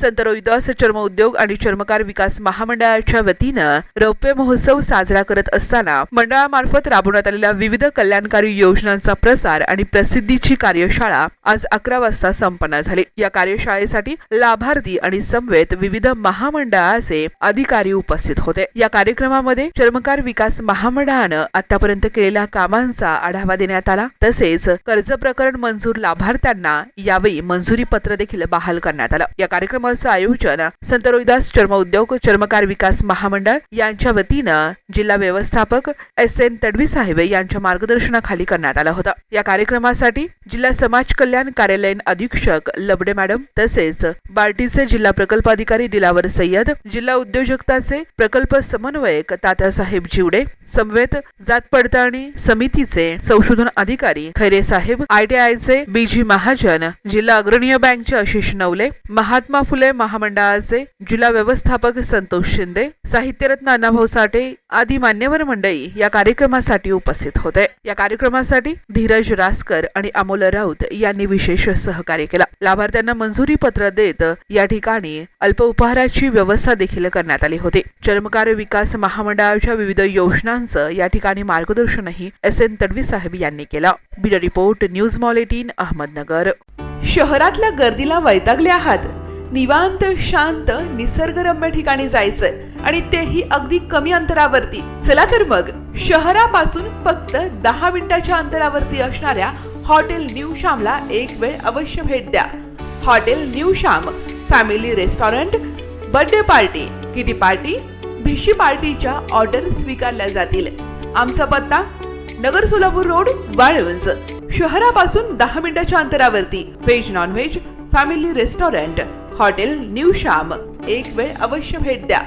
संत रोहिदास चर्म उद्योग आणि चर्मकार विकास महामंडळाच्या वतीनं रौप्य महोत्सव साजरा करत असताना मंडळामार्फत राबवण्यात आलेल्या विविध कल्याणकारी योजनांचा प्रसार आणि प्रसिद्धीची कार्यशाळा आज अकरा वाजता संपन्न झाली. या कार्यशाळेसाठी लाभार्थी आणि समवेत विविध महामंडळाचे अधिकारी उपस्थित होते. या कार्यक्रमामध्ये चर्मकार विकास महामंडळानं आतापर्यंत केलेल्या कामांचा आढावा देण्यात आला. तसेच कर्ज प्रकरण मंजूर लाभार्थ्यांना यावेळी मंजुरी पत्र देखील बहाल करण्यात आलं. या कार्यक्रमाचं आयोजन संत रोहिदास चर्म उद्योग चर्मकार विकास महामंडळ यांच्या वतीनं जिल्हा व्यवस्थापक एस एन तडवी साहेब यांच्या मार्गदर्शनाखाली करण्यात आलं होतं. या कार्यक्रमासाठी जिल्हा समाज कल्याण कार्यालयीन अधीक्षक लबडे मॅडम तसेच बार्टीचे जिल्हा प्रकल्प अधिकारी दिलावर सय्यद जिल्हा उद्योजकताचे प्रकल्प समन्वयक तात्यासाहेब जिवडे समवेत जात पडताळणी समितीचे संशोधन अधिकारी खैरे साहेब आयटीआयचे बीजी महाजन जिल्हा अग्रणीय बँकचे आशिष नवले महात्मा फुले महामंडळाचे जिल्हा व्यवस्थापक संतोष शिंदे साहित्यरत्न अण्णाभाऊ साठे आदी मान्यवर मंडळी या कार्यक्रमासाठी उपस्थित होते. या कार्यक्रमासाठी धीरज रासकर आणि अमोल राऊत यांनी विशेष सहकार्य केला. लाभार्थ्यांना मंजुरी पत्र देत या ठिकाणी अल्प उपहाराची व्यवस्था देखील करण्यात आली होती. चर्मकार विकास महामंडळाच्या विविध योजनांचं या ठिकाणी मार्गदर्शनही एस एन तडवी साहेब यांनी केलं. Bureau report news mall eighteen Ahmednagar. शहरातल्या गर्दीला वैतागले आहात. निवांत शांत निसर्गरम्य ठिकाणी जायचंय आणि तेही अगदी कमी अंतरावरती. चला तर मग शहरापासून फक्त दहा मिनिटाच्या अंतरावरती असणाऱ्या हॉटेल न्यू श्यामला एक वेळ अवश्य भेट द्या. Hotel new Shyam family restaurant birthday party kitty party भिशी पार्टीच्या ऑर्डर स्वीकारल्या जातील. आमचा पत्ता नगर सोलापूर रोड वाळवंज. शहरापासून दहा मिनिटाच्या अंतरावरती. Veg non veg family restaurant hotel new Shyam. एक वेळ अवश्य भेट द्या.